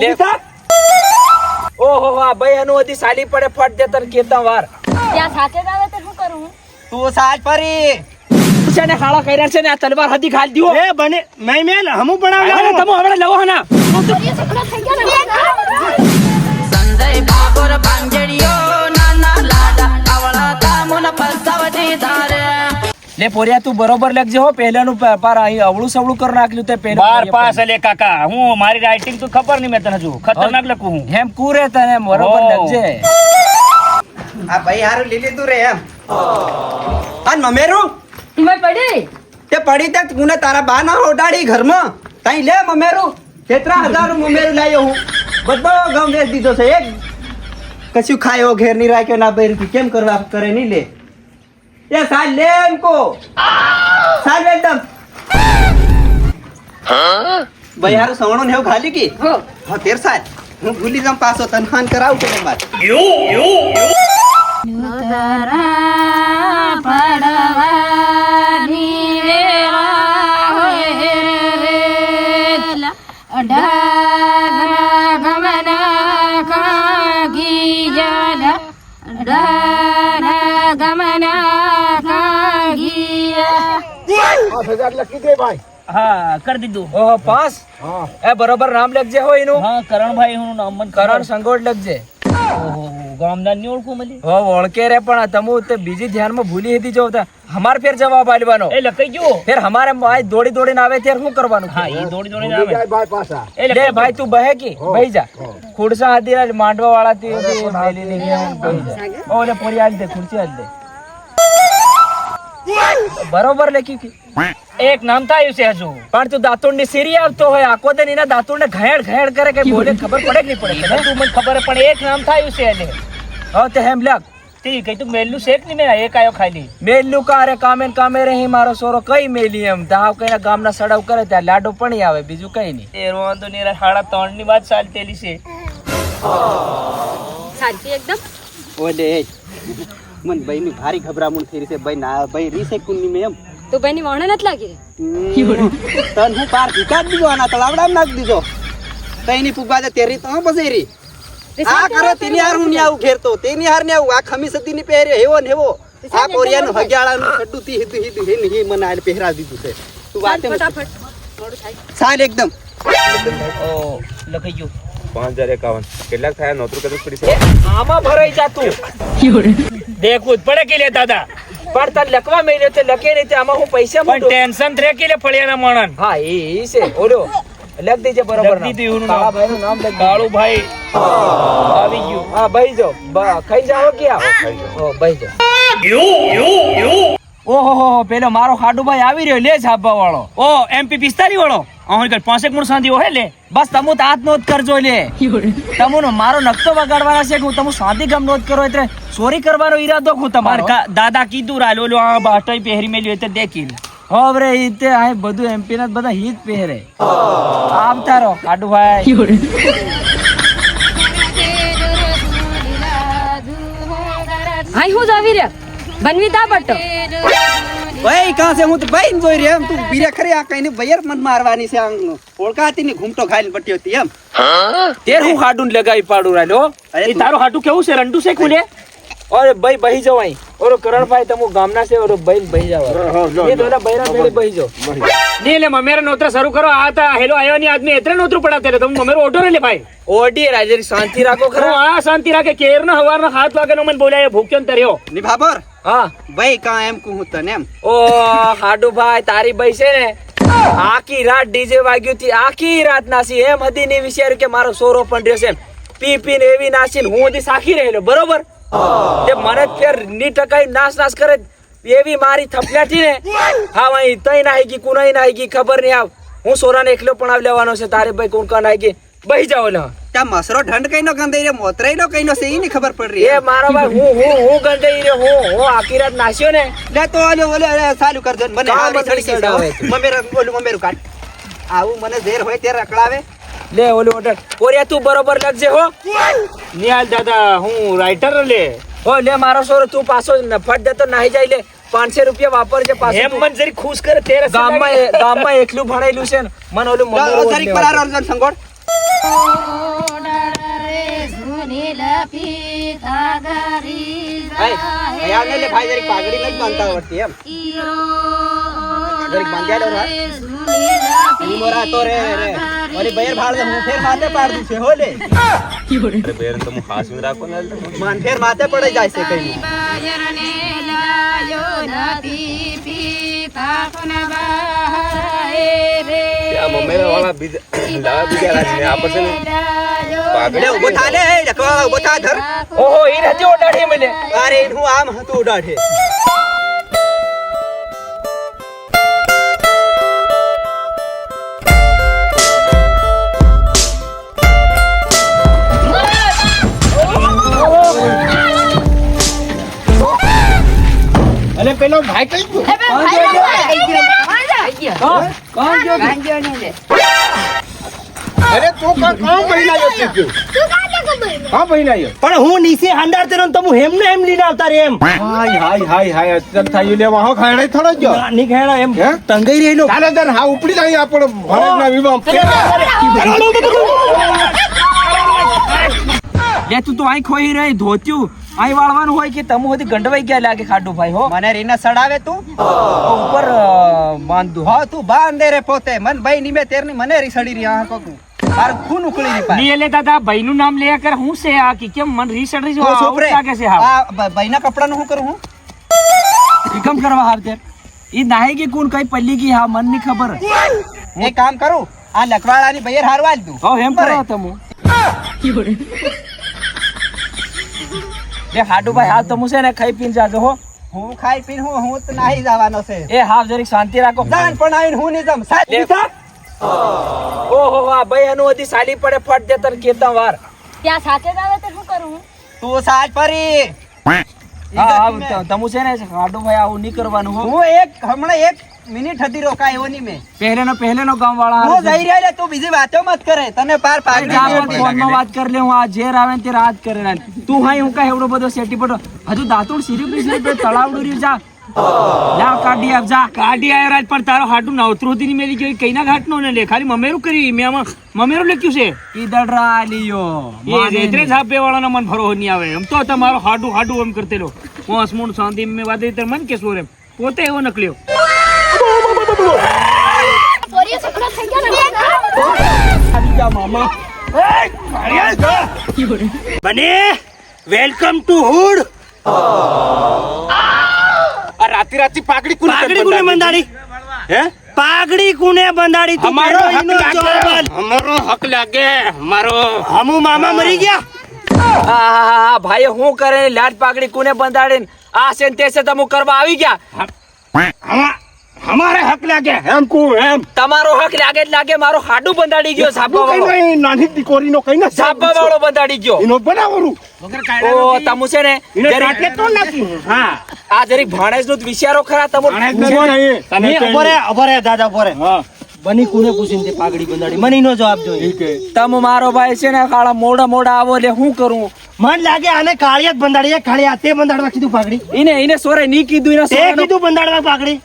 લે. ઓહો આ ભાઈ એનું હજી સાલી પડે ફટ દે તને કેતા વાર. ત્યાં સાથે જ આવે તો શું કરું તું સાજ ફરી. છે ને ખાડા કર્યા છે ને આ તલવાર હજી ખાલી દીવો એ બને મેં મેલ હમું હવે બનાવ તમે હવે લવો હના. સંજય બાબુર લે પોરિયા તું બરોબર લખજે હો. પહેલાનું પેપર પાર અહીં અવળું સવળું કરી નાખ્યું તે પહેલું બાર પાસ લે કાકા. હું મારી રાઇટિંગ તો ખબર નહીં મેં તને હજુ ખતરનાક લખું હું. એમ કુરે તને બરોબર લખજે. આ ભાઈ હારું લીલી તું રે એમ. આ મમેરું? હિંમત પડી? તે પડી તે તું તારા બા ના ઓડાડી ઘરમાં. તઈ લે મમેરું. કેટલા હજાર મમેરું લાયો હું બધો ગમ વેચ દીધો છે. એક કશું ખાયો ઘેર નહીં રાખ્યો ના ભાઈ કેમ કરવા કરે નહીં લે? એમ કો સાલ લે એકદમ. ભાઈ હારું સવણો ને એવું ખાલી કી? હો. હા તેર સાલ હું ભૂલી જામ પાછો તનખાન કરાવું કે બાદ તારા પડવાની વેળા હોય અઢાર ગમના કાગી અઢાર ગમના હા કરી દીધું. ઓહો પાસ? એ બરોબર નામ લખજે હો એનું. હા કરણભાઈ હું નામ મને કરણ સંગોટ લખજે. ઓહો ગામદારની ઓળખું મળી હો ઓળખે રે પણ તમુ તે બીજી ધ્યાનમાં ભૂલી હતી જો હમાર ફેર જવાબ આલવાનો. એ લખી ગયો. ફેર હમારે આ દોડી દોડીને આવે ત્યારે શું કરવાનું? હા એ દોડી દોડી આવે. એ લે ભાઈ તું બહે કી? ભાઈ જા. ખુરસા હતી માંડવા વાળા થી ભાઈ પોરી આજ દે ખુરશી આજ દે. બરોબર લખ્યું કે? એક નામ થાય છે હજુ. પણ તું દાતુણની સીરી આવતો હોય આખો દિન એના દાતુણ ને ઘાયડ ઘાયડ કરે કે બોલે ખબર પડે કે નહીં પડે તું મને ખબર પણ એક નામ થાય છે એને. હા તે હેમ લખ તી કઈ તું મેલું શેક નહીં મેં એક આયો ખાલી. મેલ્યું કારે કામે ને કામે રહી મારો સોરો કઈ મેલી એમ? તાવ કઈ ગામના સડાવ કરે ત્યાં લાડો પણ આવે બીજું કઈ નહીં. એ વાંધો નહીં સાડા ત્રણની વાત ચાલતેલી છે. સાચી એકદમ? એ મન ભાઈ ની ભારી ગભરામણ થઈ રહી છે. ભાઈ ના ભાઈ રીસે કુંડી મેં એમ. તો ભાઈ ની વણ નથી લાગી? તન હું પાર ભીકા દીધો આના તળાવડા નાખ દીધો. તઈ ની પુગવા દે તેરી તો બસે રી આ કરો તેની હાર હું ની આવું ઘેરતો. તેની હાર ને આવું આ ખમી સતી ની પહેર્યો. હેવો ને હેવો. આ કોરિયાનું હગ્યાળા નું છડ્ડું થી હિધું હિધું હે ને મને આ પહેરા દીધું છે. તું વાત ફટાફટ. સાલ એકદમ. ઓ લખાઈ ગયું. પાંચ હજાર એકાવન. કેટલાક થયા? નોતરું કરવું પડી આમાં ભરાઈ જા તું. દેખવું પડે કે લે દાદા. પણ તાર લખવા મેલ્યો તે લખે નહીં આમાં હું પૈસા પણ ટેન્શન કે લે ફળિયાના માણસ? હા એ છે. ઓલો. લખ દેજે બરોબર લખ દીધું એનું નામ. કાળા ભાઈનું નામ લખ કાળુભાઈ આવી ગયું. હા ભાઈ જો બ- ખાઈ જાઓ કે આવો? ઓ ભાઈ જો ઓહો હો હો, પેલો મારો ખાડુભાઈ આવી રહ્યો. લે છાપા વાળો. ઓ એમપી પિસ્તાલી વાળો. અહીં કર પાંચેક મૂળ સાંધી હોય લે. બસ તમુ તો હાથ નોંધ કરજો લે. તમુનો મારો નકશો બગાડવાના છે કે હું તમુ શાંતિ ગમ નોંધ કરો એટલે ચોરી કરવાનો ઈરાદો હું તમારો. દાદા કીધું રાલો લો આ બાટોય પહેરી મેલ્યો એટલે દેખી લે. હવે ઈ તે આ બધું એમપી ના બધા હિત પહેરે. આમ તારો. રહો ખાડુભાઈ હાઈ હું જ આવી રહ્યા. બનવી દા પટ્ટો ભાઈ કાં છે? હું તો ભાઈ ને જોઈ રહ્યો એમ. તું બીરે ખરી આ કઈ બયર મન મારવાની છે આમ ઓળખાતી ની ઘૂમટો ખાઈને પટ્ટી હતી એમ. તે હું હાડું લગાવી પાડું રાડો એ તારું હાડું કેવું છે? રંડું છે કુલે અરે ભાઈ બહી જાવ અહીં. ઓરો કરણભાઈ તમુ ગામના છે ઓરો ભાઈ બહી જાવ એ દોડા બૈરા મેળે બહી જાઓ. ને લે મમેરા નોતરા શરૂ કરો. આ તા હેલો આયો ની આદમી. એત્રે નોતરું પડા તેરે તમે મમેરો ઓટો રે લે ભાઈ. ઓટી રાજે શાંતિ રાખો ખરો. આ શાંતિ રાખે. કેર ના હવાર ના હાથ વાગે નો મને બોલાય ભૂખ્યો ને તર્યો. ની ભાબર હા. ભાઈ કા એમ કહું તને એમ? ઓ હાડુભાઈ તારી ભાઈ છે ને. આખી રાત ડીજે વાગ્યું હતી આખી રાત નાસી. એમ હતી ને વિચાર્યું કે મારો સોરો પણ રહેશે પી પી ને એવી નાસી ને હું હજી સાખી રહેલો બરોબર? તે મને ફેરની ટકાઈ નાશ નાશ કરે એવી મારી થપલાટી ને. હા ભાઈ તઈ ના ગઈ કુનાઈ ના ગઈ ખબર નહીં આવ. હું સોરાને એકલો પણ આવ લેવાનો છે તારે ભાઈ કોણ કોણ આવી ગઈ? બહી જાઓ ને. ત્યાં મસરો ઢંડ કઈનો ગંધાઈ રે મોતરાઈ નો કઈનો છે ઈ ની ખબર પડ રહી. એ મારા ભાઈ હું હું હું ગંધાઈ રે હું હું આખી રાત નાસ્યો ને. લે તો ઓલે ઓલે ઓલે ચાલુ કરજો મને ચડી ગઈ છે. મમેરા ઓલું મમેરું કાટ આવું મને ઝેર હોય ત્યારે અકળાવે લે ઓલું ઓર્ડર કોરિયા તું બરોબર લખજે હો. નિહાલ દાદા હું રાઇટર લે. હો લે મારો સોરો તું પાછો ફટ દે તો નાહી જાય લે. પાંચસો રૂપિયા વાપરજે પાછો એમ મન જરી ખુશ કરે તેરે ગામમાં ગામમાં એકલું ભણાયેલું છે ને મને ઓલું મમ્મી સંગોળ. ભાઈ અહીંયા ને લે ભાઈ જરીક પાઘડી નથી બાંધતા આવડતી એમ જરીક બાંધ્યા દો રાત મોરા તો રે રે ઓલી બૈર ભાળ હું ફેર માથે પાડ દઉં છે હો લે અરે બેન તો હું હાથમાં રાખો ને માન ફેર માથે પડી જાય છે કઈ આ મમ્મી વાળા બીજા લાવા બીજા એ ઓહો ઈ નથી ઓડાડી મને. અરે હું આમ હતું ઉડાડે. પેલો ભાઈ કઈ ગયો પણ હું નીચે હાંડાર તેરો તો હેમ ને એમ લઈને આવતા રે એમ. હાય હાય હાય હાય અત્યારે થયું લેવા. હો ખાડે થોડો ગયો ની ખેડા એમ? તંગાઈ રહેલો. હા ઉપડી જાય આપણે વિવાહ. લે તું તો આઈ ખોઈ રહી ધોત્યું. અહીં વાળવાનું હોય કે તમુ હતી ગંડવાઈ ગયા લાગે ખાડુ ભાઈ હો? મને રીના સડાવે તું? ઉપર બાંધું હા તું બાંધે રે પોતે. મન ભાઈ નિમે તેરની મને રી સડી રી આ કોકું તાર ખૂન ઉકળી ની ની એટલે દાદા ભાઈ નું નામ લે કર હું છે આ કે? કેમ મન રીસડ રીસ તું ચૂપ રે લાગે છે હા આ બ- ભાઈના કપડાનું શું કરું હું? એકમ કરવા હાવતે ઈ નાહી કે કોણ કઈ પલ્લી ગઈ હા મનની ખબર. એક કામ કરું આ લખવાળાની બૈર હારવા જ દઉં. હો હેમ કરો? તમુ? લે ખાડુ ભાઈ હાલ હું છે ને ખાઈ પીને જાજો હો. હું ખાઈ પીને હું હું તો નાહી જવાનો છે. એ હાવ જરીક શાંતિ રાખો. જાન પણ આવીને હું નહીં જમ. સાલી. ઓહો વાહ ભાઈ એનું હતી સાલી પડે ફટ દે તને કેતા વાર. ત્યાં સાથે જ આવે તો શું કરું તું સાચ પરી. હા તમુ છે ને ખાડુ ભાઈ આવું નહીં કરવાનું હું એક હમણાં એક મિનિટ હતી રોકાય એવો નહીં મેં. પહેલેનો પહેલેનો ગામ વાળા હું જઈ રહ્યો રે તું બીજી વાતો મત કરે. તને પાર પાઘડી ફોનમાં વાત કરી લે હું આ ઝેર આવે ને તે રાત કરે ને તું હાઈ હું કઈ એવડો બધો સેટી પડો હજુ દાંતુણ સીરી પીસી પે તળાવ રહ્યું જા. લા કાઢી આવ જા. કાઢી આવ્યો રાજ પણ તારો હાટું નવતરું ની મેલી ગયો કઈ ના ઘાટ નો ને લે ખાલી મમેરું કરી મેં આમાં મમેરું લખ્યું છે. ઈદળ રા લિયો. એ રેત્રે છાપે વાળાનો મન ભરો નહીં આવે. એમ તો તમારો હાડું હાડું એમ કરતેલો. પોસ મૂળ શાંતિ મેં વાદે તાર મન કે સોરે પોતે એવો નકલ્યો. પોરીઓ સકડો થઈ ગયો ને. બને વેલકમ ટુ હુડ આ રાતી રાતી પાકડી કુને પાઘડી કુને બંધાડી? હે? પાઘડી કુને બંધાડી? તું અમારો હક. લાગે. અમારો હક લાગે. મારો હમુ મામા મરી ગયા? ભાઈ હું કરે ને લાડ પાકડી કોને બંધાડે ને આ સેન છે તમે કરવા આવી ગયા. હમા હક લાગે એમ કુ એમ તમારો હક લાગે જ લાગે મારો હાડું બંધાડી ગયો સાબો વાળો. નાની દીકરીનો કઈ ના સાપા વાળો બંધાડી ગયો. એનો બનાવરું. ઓ તમુ છે ને એને કાટલે તો નાખી હા. આ જરી ભાણેજનું વિચારો ખરા તમો આણે જ નથી નહીં. તને ની? કઈ ઊભો રે ઊભો રે દાદા ઊભો હા. બની કુને પૂછીને તે પાઘડી બંધાડી? મને ઈનો જવાબ જોઈએ. ઠીક તમ મારો ભાઈ છે ને કાળા મોડા મોડા આવો એટલે હું કરું? મન લાગે આને કાળિયા જ બંધાડી કાળિયા તે બંધાડવા કીધું પાઘડી? ઈને ઈને સોરે ની કીધું એને સોરે કીધું બંધાડવા પાઘડી?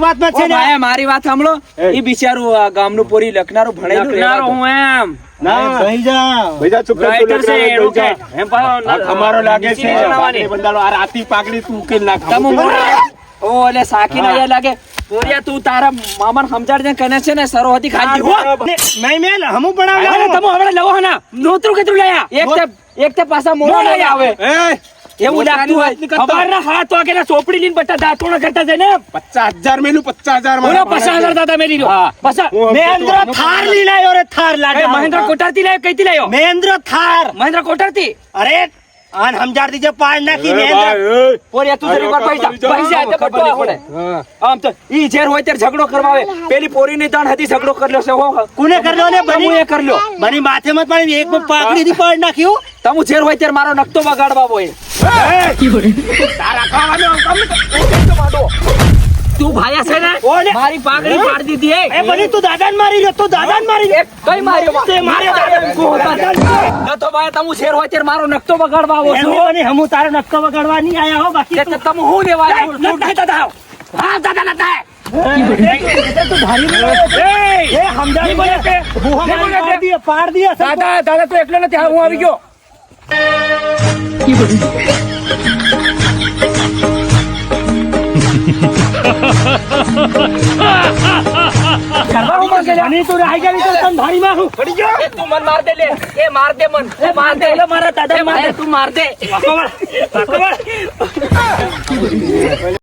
માં મારી વાત સાંભળો. એ. બિચારું ગામનું પોરી લખનારું ભણેલું. હું એમ. લાગે છે. આ રાતી તું ઉકેલ નાખ. ઓ એટલે સાકી ના લાગે. પોરિયા તું તારા મામાને સમજાડજે કને છે ને સરોહતી ખાધી ખાલી હો મેં મેલ હમુ પણ અરે તમે લવો ના. નોતરું કેટલું લાયા એક તે એક તે પાછા મોડા લઈ આવે. એ, એવું લાગતું હોય. અમારના હાથ વાગેલા ચોપડી લઈને બધા દાંતો કરતા જાય ને પચાસ હજાર મેલું પચાસ હજાર બોલો પચાસ હજાર દાદા મેલી મહેન્દ્ર થાર લઈ લાયો રે થાર લાગે. મહેન્દ્ર મહેન્દ્ર કોટારથી લાયો કઈથી લાયો? મહેન્દ્ર થાર. મહેન્દ્ર કોટારથી અરે આન સમજાડ દીજે પાડ નાખી મહેન્દ્ર. ભાઈ, તું જરી પર પૈસા. પૈસા તે બટવા આવડે આમ તો ઈ ઝેર હોય ત્યારે ઝઘડો કરવા આવે પેલી પોરીની તાણ હતી ઝઘડો કર્યો છે હો. કોને કરલો ને? બની એ કરલો બની માથે મત પાડી એક પાકડી થી પાડ નાખ્યું? તમુ ઝેર હોય ત્યારે મારો નકતો બગાડવા હોય. તું ભાયા છે ને? મારી પાઘડી પાડી દીધી એ બની તું દાદાને મારી લ્યો તું દાદાને મારી કઈ માર્યો તે માર્યો દાદાને. તો ભાઈ તમુ ઝેર હોય ત્યારે મારો નકતો બગાડવા આવો છો. હમુ તારો નક્કો વગાડવા નહીં આયા હો બાકી તમે હું લેવા આવ્યા છો? નથી દાદા. હા દાદા નતા દાદા દાદા તો એટલે નથી હું આવી ગયો. અને તું રાઈ ગયેલી તો તને ધારી મારું પડી ગયો એ તું મન માર દે લે એ માર દે મન એ માર દે ઓલે મારા દાદા એ માર દે તું માર દે વાકો વાળ, વાકો વાળ.